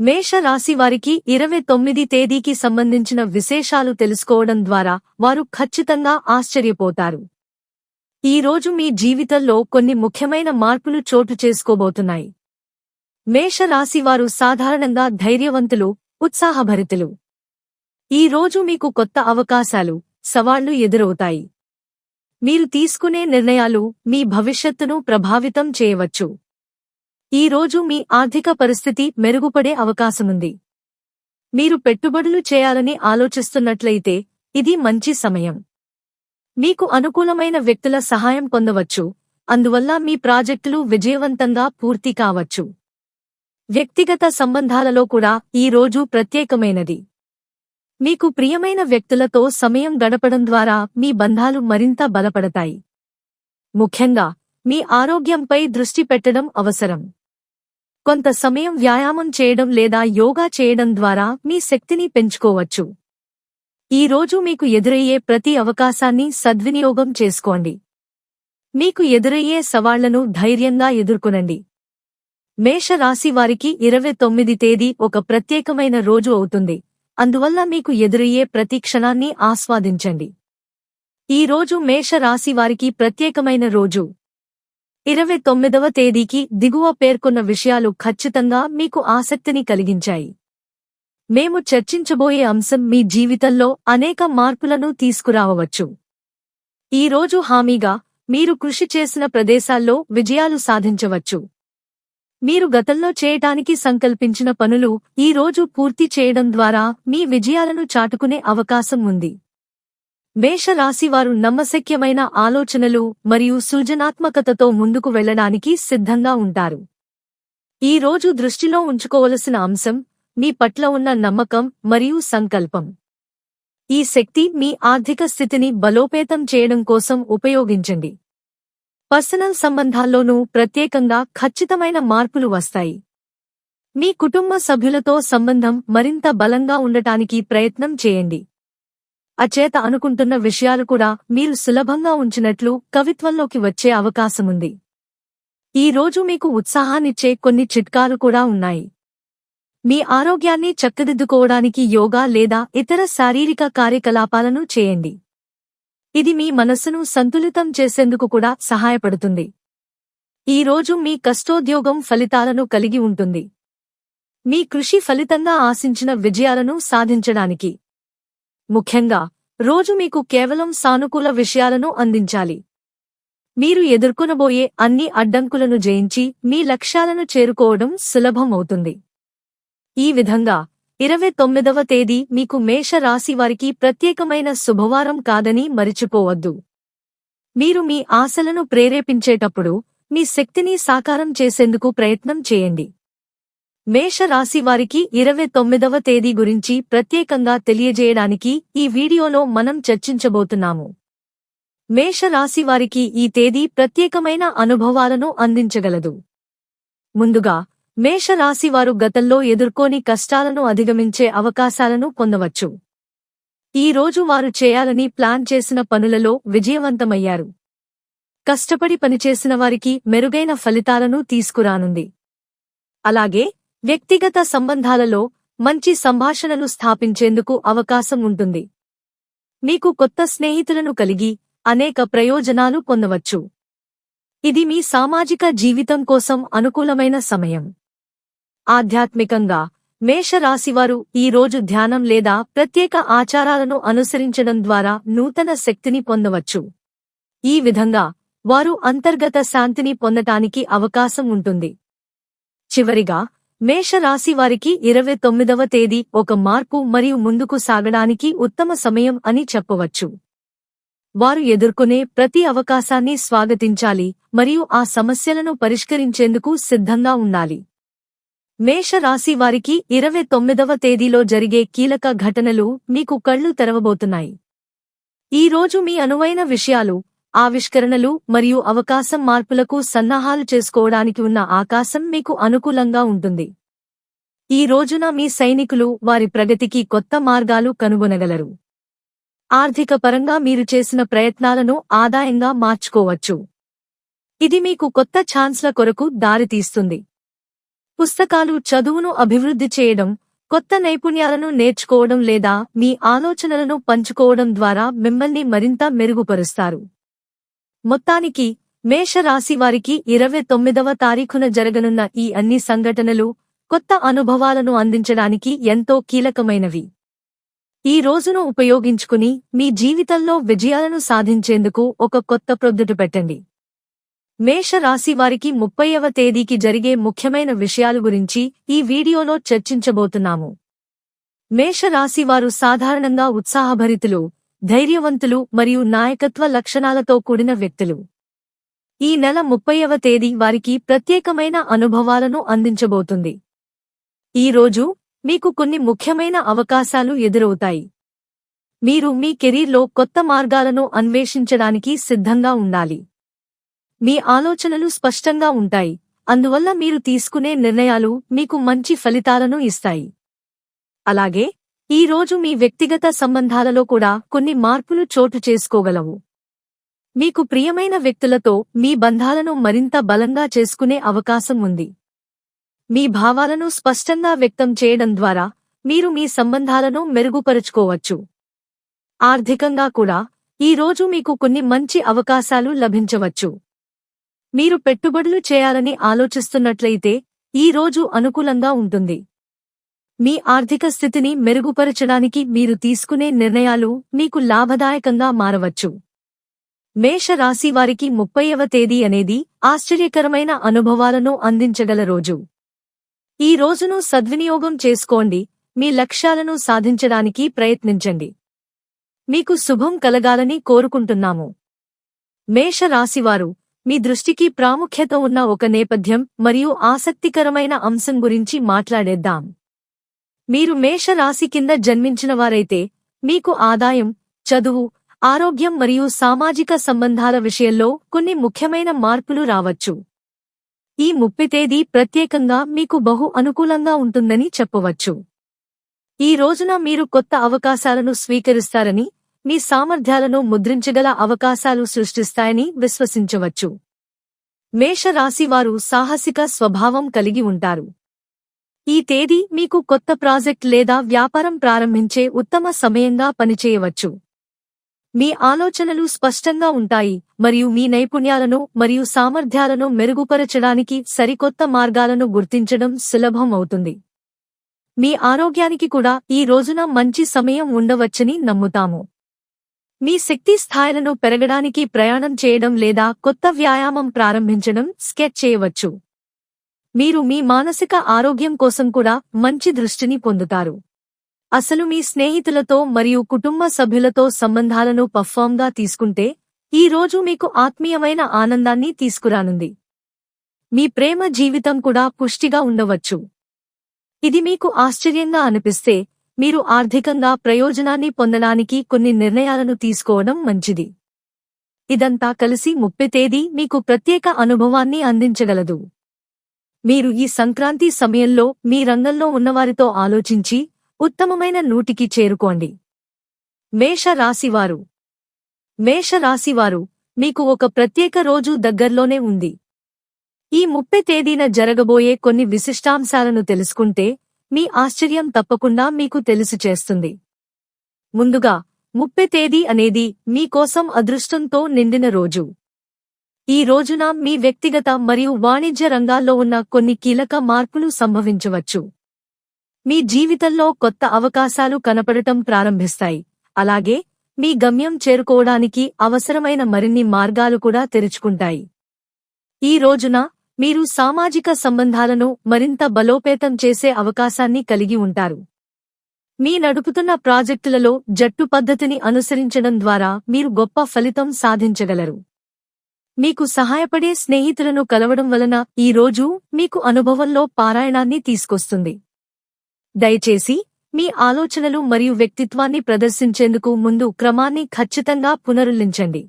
మేషరాశి వారికి ఇరవై తొమ్మిది తేదీకి సంబంధించిన విశేషాలు తెలుసుకోవడం ద్వారా వారు ఖచ్చితంగా ఆశ్చర్యపోతారు. ఈ రోజు మీ జీవితంలో కొన్ని ముఖ్యమైన మార్పులు చోటు చేసుకోబోతున్నాయి. మేష రాశివారు సాధారణంగా ధైర్యవంతులు ఉత్సాహభరితులు. ఈ రోజు మీకు కొత్త అవకాశాలు సవాళ్ళు ఎదురవుతాయి. మీరు తీసుకునే నిర్ణయాలు మీ భవిష్యత్తును ప్రభావితం చేయవచ్చు. ఈ రోజు మీ ఆర్థిక పరిస్థితి మెరుగుపడే అవకాశముంది. మీరు పెట్టుబడులు చేయాలని ఆలోచిస్తున్నట్లయితే ఇది మంచి సమయం. మీకు అనుకూలమైన వ్యక్తుల సహాయం పొందవచ్చు. అందువల్ల మీ ప్రాజెక్టులు విజయవంతంగా పూర్తి కావచ్చు. వ్యక్తిగత సంబంధాలలో కూడా ఈ రోజు ప్రత్యేకమైనది. మీకు ప్రియమైన వ్యక్తులతో సమయం గడపడం ద్వారా మీ బంధాలు మరింత బలపడతాయి. ముఖ్యంగా మీ ఆరోగ్యంపై దృష్టి పెట్టడం అవసరం. కొంత సమయం వ్యాయామం చేయడం లేదా యోగా చేయడం ద్వారా మీ శక్తిని పెంచుకోవచ్చు. ఈ రోజు మీకు ఎదురయ్యే ప్రతి అవకాశాన్ని సద్వినియోగం చేసుకోండి. మీకు ఎదురయ్యే సవాళ్ళను ధైర్యంగా ఎదుర్కొనండి. మేషరాశి వారికి ఇరవై తొమ్మిది తేదీ ఒక ప్రత్యేకమైన రోజు అవుతుంది. అందువల్ల మీకు ఎదురయ్యే ప్రతి క్షణాన్ని ఆస్వాదించండి. ఈ రోజు మేష రాశి వారికి ప్రత్యేకమైన రోజు. ఇరవై తొమ్మిదవ తేదీకి దిగువ పేర్కొన్న విషయాలు ఖచ్చితంగా మీకు ఆసక్తిని కలిగించాయి. మేము చర్చించబోయే అంశం మీ జీవితంలో అనేక మార్పులను తీసుకురావవచ్చు ఈ రోజు హామీగా మీరు కృషి చేసిన ప్రదేశాల్లో విజయాలు సాధించవచ్చు. మీరు గతంలో చేయటానికి సంకల్పించిన పనులు ఈ రోజు పూర్తి చేయడం ద్వారా మీ విజయాలను చాటుకునే అవకాశం ఉంది. మేషరాశివారు నమ్మశక్యమైన ఆలోచనలు మరియు సృజనాత్మకతతో ముందుకు వెళ్ళడానికి సిద్ధంగా ఉంటారు. ఈ రోజు దృష్టిలో ఉంచుకోవలసిన అంశం మీ పట్ల ఉన్న నమ్మకం మరియు సంకల్పం. ఈ శక్తి మీ ఆర్థిక స్థితిని బలోపేతం చేయడం కోసం ఉపయోగించండి. పర్సనల్ సంబంధాల్లోనూ ప్రత్యేకంగా ఖచ్చితమైన మార్పులు వస్తాయి. మీ కుటుంబ సభ్యులతో సంబంధం మరింత బలంగా ఉండటానికి ప్రయత్నం చేయండి. అచేత అనుకుంటున్న విషయాలు కూడా మీరు సులభంగా ఉంచినట్లు కవిత్వంలోకి వచ్చే అవకాశముంది. ఈ రోజు మీకు ఉత్సాహాన్నిచ్చే కొన్ని చిట్కాలు కూడా ఉన్నాయి. మీ ఆరోగ్యాన్ని చక్కదిద్దుకోవడానికి యోగా లేదా ఇతర శారీరక కార్యకలాపాలను చేయండి. ఇది మీ మనస్సును సంతులితం చేసేందుకు కూడా సహాయపడుతుంది. ఈ రోజు మీ కష్టోద్యోగం ఫలితాలను కలిగి ఉంటుంది. మీ కృషి ఫలితంగా ఆశించిన విజయాలను సాధించడానికి. ముఖ్యంగా రోజు మీకు కేవలం సానుకూల విషయాలను అందించాలి. మీరు ఎదుర్కొనబోయే అన్ని అడ్డంకులను జయించి మీ లక్ష్యాలను చేరుకోవడం సులభమవుతుంది. ఈ విధంగా ఇరవై తొమ్మిదవ తేదీ మీకు మేషరాశి వారికి ప్రత్యేకమైన శుభవారం కాదని మరిచిపోవద్దు. మీరు మీ ఆశలను ప్రేరేపించేటప్పుడు మీ శక్తిని సాకారం చేసేందుకు ప్రయత్నం చేయండి. మేషరాశి వారికి ఇరవై తొమ్మిదవ తేదీ గురించి ప్రత్యేకంగా తెలియజేయడానికి ఈ వీడియోలో మనం చర్చించబోతున్నాము. మేషరాశి వారికి ఈ తేదీ ప్రత్యేకమైన అనుభవాలను అందించగలదు. ముందుగా మేష రాశి వారు గతంలో ఎదుర్కోని కష్టాలను అధిగమించే అవకాశాలను పొందవచ్చు. ఈ రోజు వారు చేయాలని ప్లాన్ చేసిన పనులలో విజయవంతమయ్యారు. కష్టపడి పనిచేసిన వారికి మెరుగైన ఫలితాలను తీసుకురానుంది. అలాగే వ్యక్తిగత సంబంధాలలో మంచి సంభాషణలు స్థాపించేందుకు అవకాశం ఉంటుంది. మీకు కొత్త స్నేహితులను కలిగి అనేక ప్రయోజనాలు పొందవచ్చు. ఇది మీ సామాజిక జీవితం కోసం అనుకూలమైన సమయం. ఆధ్యాత్మికంగా మేషరాశివారు ఈ రోజు ధ్యానం లేదా ప్రత్యేక ఆచారాలను అనుసరించడం ద్వారా నూతన శక్తిని పొందవచ్చు. ఈ విధంగా వారు అంతర్గత శాంతిని పొందటానికి అవకాశం ఉంటుంది. చివరిగా మేషరాశి వారికి ఇరవై తొమ్మిదవ తేదీ ఒక మార్పు మరియు ముందుకు సాగడానికి ఉత్తమ సమయం అని చెప్పవచ్చు. వారు ఎదుర్కొనే ప్రతి అవకాశాన్ని స్వాగతించాలి మరియు ఆ సమస్యలను పరిష్కరించేందుకు సిద్ధంగా ఉండాలి. మేష రాశి వారికి ఇరవై తొమ్మిదవ తేదీలో జరిగే కీలక ఘటనలు మీకు కళ్ళు తెరవబోతున్నాయి. ఈ రోజు మీ అనువైన విషయాలు ఆవిష్కరణలు మరియు అవకాశం మార్పులకు సన్నాహాలు చేసుకోవడానికి ఉన్న ఆకాశం మీకు అనుకూలంగా ఉంటుంది. ఈ రోజున మీ సైనికులు వారి ప్రగతికి కొత్త మార్గాలు కనుగొనగలరు. ఆర్థిక పరంగా మీరు చేసిన ప్రయత్నాలను ఆదాయంగా మార్చుకోవచ్చు. ఇది మీకు కొత్త ఛాన్స్ల కొరకు దారితీస్తుంది పుస్తకాలు చదువును అభివృద్ధి చేయడం కొత్త నైపుణ్యాలను నేర్చుకోవడం లేదా మీ ఆలోచనలను పంచుకోవడం ద్వారా మిమ్మల్ని మరింత మెరుగుపరుస్తారు. మొత్తానికి మేషరాశి వారికి ఇరవై తొమ్మిదవ తారీఖున జరగనున్న ఈ అన్ని సంఘటనలు కొత్త అనుభవాలను అందించడానికి ఎంతో కీలకమైనవి. ఈ రోజును ఉపయోగించుకుని మీ జీవితంలో విజయాలను సాధించేందుకు ఒక కొత్త ప్రొద్దుట పెట్టండి. మేషరాశి వారికి ముప్పైవ తేదీకి జరిగే ముఖ్యమైన విషయాల గురించి ఈ వీడియోలో చర్చించబోతున్నాము. మేషరాశి వారు సాధారణంగా ఉత్సాహభరితులు ధైర్యవంతులు మరియు నాయకత్వ లక్షణాలతో కూడిన వ్యక్తులు. ఈ నెల ముప్పైవ తేదీ వారికి ప్రత్యేకమైన అనుభవాలను అందించబోతుంది. ఈ రోజు మీకు కొన్ని ముఖ్యమైన అవకాశాలు ఎదురవుతాయి. మీరు మీ కెరీర్లో కొత్త మార్గాలను అన్వేషించడానికి సిద్ధంగా ఉండాలి. మీ ఆలోచనలు స్పష్టంగా ఉంటాయి. అందువల్ల మీరు తీసుకునే నిర్ణయాలు మీకు మంచి ఫలితాలను ఇస్తాయి. అలాగే ఈ రోజు మీ వ్యక్తిగత సంబంధాలలో కూడా కొన్ని మార్పులు చోటు చేసుకోగలవు. మీకు ప్రియమైన వ్యక్తులతో మీ బంధాలను మరింత బలంగా చేసుకునే అవకాశం ఉంది. మీ భావాలను స్పష్టంగా వ్యక్తం చేయడం ద్వారా మీరు మీ సంబంధాలను మెరుగుపరుచుకోవచ్చు. ఆర్థికంగా కూడా ఈ రోజు మీకు కొన్ని మంచి అవకాశాలు లభించవచ్చు. మీరు పెట్టుబడులు చేయాలని ఆలోచిస్తున్నట్లయితే ఈ రోజు అనుకూలంగా ఉంటుంది. మీ ఆర్థిక స్థితిని మెరుగుపరచడానికి మీరు తీసుకునే నిర్ణయాలు మీకు లాభదాయకంగా మారవచ్చు. మేష రాశి వారికి ముప్పైవ తేదీ అనేది ఆశ్చర్యకరమైన అనుభవాలను అందించగల రోజు. ఈ రోజును సద్వినియోగం చేసుకోండి. మీ లక్ష్యాలను సాధించడానికి ప్రయత్నించండి. మీకు శుభం కలగాలని కోరుకుంటున్నాము. మేషరాశివారు మీ దృష్టికి ప్రాముఖ్యత ఉన్న ఒక నేపథ్యం మరియు ఆసక్తికరమైన అంశం గురించి మాట్లాడేద్దాం. మీరు మేష రాశి కింద జన్మించినవారైతే మీకు ఆదాయం చదువు ఆరోగ్యం మరియు సామాజిక సంబంధాల విషయంలో కొన్ని ముఖ్యమైన మార్పులు రావచ్చు. ఈ ముప్పై తేదీ ప్రత్యేకంగా మీకు బహు అనుకూలంగా ఉంటుందని చెప్పవచ్చు. ఈ రోజున మీరు కొత్త అవకాశాలను స్వీకరిస్తారని మీ సామర్థ్యాలను ముద్రించగల అవకాశాలు సృష్టిస్తాయని విశ్వసించవచ్చు. మేషరాశివారు సాహసిక స్వభావం కలిగి ఉంటారు. ఈ తేదీ మీకు కొత్త ప్రాజెక్ట్ లేదా వ్యాపారం ప్రారంభించే ఉత్తమ సమయంగా పనిచేయవచ్చు. మీ ఆలోచనలు స్పష్టంగా ఉంటాయి మరియు మీ నైపుణ్యాలను మరియు సామర్థ్యాలను మెరుగుపరచడానికి సరికొత్త మార్గాలను గుర్తించడం సులభం అవుతుంది. మీ ఆరోగ్యానికి కూడా ఈ రోజున మంచి సమయం ఉండవచ్చని నమ్ముతాము. మీ శక్తి స్థాయిలను పెరగడానికి ప్రయాణం చేయడం లేదా కొత్త వ్యాయామం ప్రారంభించడం స్కెచ్ చేయవచ్చు. మీరు మీ మానసిక ఆరోగ్యం కోసం కూడా మంచి దృష్టిని పొందుతారు. అసలు మీ స్నేహితులతో మరియు కుటుంబ సభ్యులతో సంబంధాలను పఫామ్గా తీసుకుంటే ఈ రోజు మీకు ఆత్మీయమైన ఆనందాన్ని తీసుకురానుంది. మీ ప్రేమ జీవితం కూడా పుష్టిగా ఉండవచ్చు. ఇది మీకు ఆశ్చర్యంగా అనిపిస్తే మీరు ఆర్థికంగా ప్రయోజనాన్ని పొందడానికి కొన్ని నిర్ణయాలను తీసుకోవడం మంచిది. ఇదంతా కలిసి ముప్పై తేదీ మీకు ప్రత్యేక అనుభవాన్ని అందించగలదు. మీరు ఈ సంక్రాంతి సమయంలో మీ రంగంలో ఉన్నవారితో ఆలోచించి ఉత్తమమైన నూటికి చేరుకోండి. మేష రాశివారు మేష రాశివారు మీకు ఒక ప్రత్యేక రోజు దగ్గర్లోనే ఉంది. ఈ ముప్పై తేదీన జరగబోయే కొన్ని విశిష్టాంశాలను తెలుసుకుంటే మీ ఆశ్చర్యం తప్పకుండా మీకు తెలుసు చేస్తుంది. ముందుగా ముప్పై తేదీ అనేది మీకోసం అదృష్టంతో నిండిన రోజు. ఈ రోజున మీ వ్యక్తిగత మరియు వాణిజ్య రంగాల్లో ఉన్న కొన్ని కీలక మార్పులు సంభవించవచ్చు. మీ జీవితంలో కొత్త అవకాశాలు కనపడటం ప్రారంభిస్తాయి. అలాగే మీ గమ్యం చేరుకోవడానికి అవసరమైన మరిన్ని మార్గాలు కూడా తెరుచుకుంటాయి. ఈ రోజున మీరు సామాజిక సంబంధాలను మరింత బలోపేతం చేసే అవకాశాన్ని కలిగి ఉంటారు. మీ నడుపుతున్న ప్రాజెక్టులలో జట్టు పద్ధతిని అనుసరించడం ద్వారా మీరు గొప్ప ఫలితం సాధించగలరు. మీకు సహాయపడే స్నేహితులను కలవడం వలన ఈ రోజు మీకు అనుభవంలో పారాయణాన్ని తీసుకొస్తుంది. దయచేసి మీ ఆలోచనలు మరియు వ్యక్తిత్వాన్ని ప్రదర్శించేందుకు ముందు క్రమాన్ని ఖచ్చితంగా పునరుల్లించండి.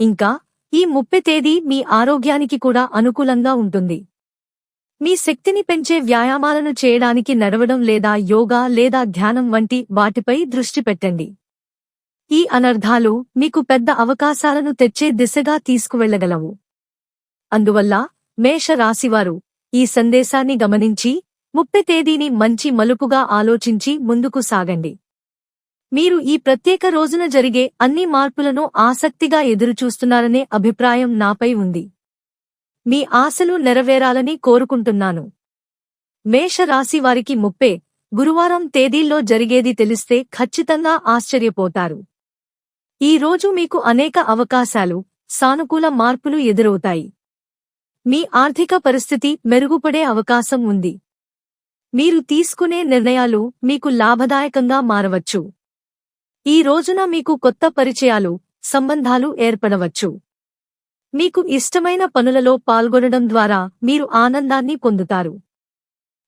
ఇంకా ఈ ముప్పై తేదీ మీ ఆరోగ్యానికి కూడా అనుకూలంగా ఉంటుంది. మీ శక్తిని పెంచే వ్యాయామాలను చేయడానికి నడవడం లేదా యోగా లేదా ధ్యానం వంటి వాటిపై దృష్టి పెట్టండి. ఈ అనర్ధాలు మీకు పెద్ద అవకాశాలను తెచ్చే దిశగా తీసుకువెళ్ళగలవు అందువల్ల మేష రాశివారు ఈ సందేశాన్ని గమనించి ముప్పై తేదీని మంచి మలుపుగా ఆలోచించి ముందుకు సాగండి. మీరు ఈ ప్రత్యేక రోజున జరిగే అన్ని మార్పులను ఆసక్తిగా ఎదురుచూస్తున్నారనే అభిప్రాయం నాపై ఉంది. మీ ఆశలు నెరవేరాలని కోరుకుంటున్నాను. మేషరాశి వారికి ముప్పే గురువారం తేదీల్లో జరిగేది తెలిస్తే ఖచ్చితంగా ఆశ్చర్యపోతారు. ఈ రోజు మీకు అనేక అవకాశాలు సానుకూల మార్పులు ఎదురవుతాయి. మీ ఆర్థిక పరిస్థితి మెరుగుపడే అవకాశం ఉంది. మీరు తీసుకునే నిర్ణయాలు మీకు లాభదాయకంగా మారవచ్చు. ఈ రోజున మీకు కొత్త పరిచయాలు సంబంధాలు ఏర్పడవచ్చు. మీకు ఇష్టమైన పనులలో పాల్గొనడం ద్వారా మీరు ఆనందాన్ని పొందుతారు.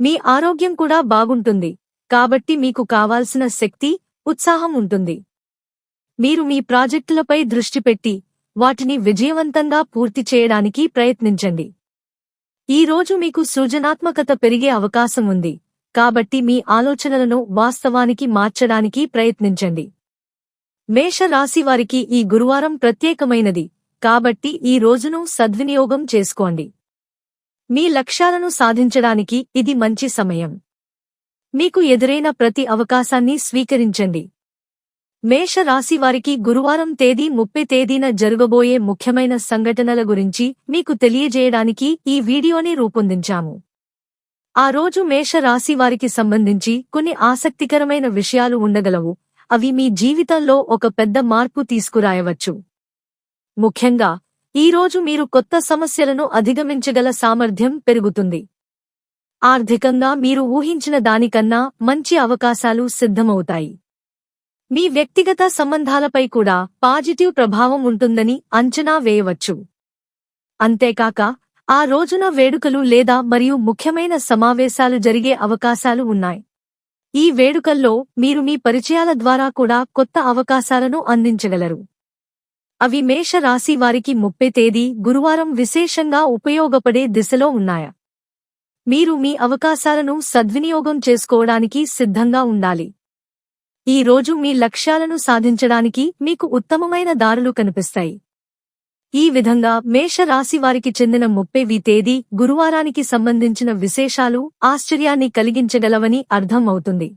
మీ ఆరోగ్యం కూడా బాగుంటుంది కాబట్టి మీకు కావాల్సిన శక్తి ఉత్సాహం ఉంటుంది. మీరు మీ ప్రాజెక్టులపై దృష్టి పెట్టి వాటిని విజయవంతంగా పూర్తి చేయడానికి ప్రయత్నించండి. ఈ రోజు మీకు సృజనాత్మకత పెరిగే అవకాశం ఉంది. కాబట్టి మీ ఆలోచనలను వాస్తవానికి మార్చడానికి ప్రయత్నించండి. మేష వారికి ఈ గురువారం ప్రత్యేకమైనది. కాబట్టి ఈ రోజును సద్వినియోగం చేసుకోండి. మీ లక్ష్యాలను సాధించడానికి ఇది మంచి సమయం. మీకు ఎదురైన ప్రతి అవకాశాన్ని స్వీకరించండి. మేష రాశి వారికి గురువారం తేదీ ముప్పై తేదీన జరగబోయే ముఖ్యమైన సంఘటనల గురించి మీకు తెలియజేయడానికి ఈ వీడియోని రూపొందించాము. ఆ రోజు మేష రాశి వారికి సంబంధించి కొన్ని ఆసక్తికరమైన విషయాలు ఉండగలవు. అవి మీ జీవితంలో ఒక పెద్ద మార్పు తీసుకురాయవచ్చు. ముఖ్యంగా ఈ రోజు మీరు కొత్త సమస్యలను అధిగమించగల సామర్థ్యం పెరుగుతుంది. ఆర్థికంగా మీరు ఊహించిన దానికన్నా మంచి అవకాశాలు సిద్ధమవుతాయి. మీ వ్యక్తిగత సంబంధాలపై కూడా పాజిటివ్ ప్రభావం ఉంటుందని అంచనా వేయవచ్చు. అంతేకాక ఆ రోజున వేడుకలు లేదా మరియు ముఖ్యమైన సమావేశాలు జరిగే అవకాశాలు ఉన్నాయి. ఈ వేడుకల్లో మీరు మీ పరిచయాల ద్వారా కూడా కొత్త అవకాశాలను అందించగలరు. అవి మేష రాశి వారికి ముప్పై తేదీ గురువారం విశేషంగా ఉపయోగపడే దిశలో ఉన్నాయా. మీరు మీ అవకాశాలను సద్వినియోగం చేసుకోవడానికి సిద్ధంగా ఉండాలి. ఈ రోజు మీ లక్ష్యాలను సాధించడానికి మీకు ఉత్తమమైన దారులు కనిపిస్తాయి. ఈ విధంగా మేష రాశి వారికి చెందిన ముప్పైవి తేదీ గురువారానికి సంబంధించిన విశేషాలు ఆశ్చర్యాన్ని కలిగించగలవని అర్థం అవుతుంది.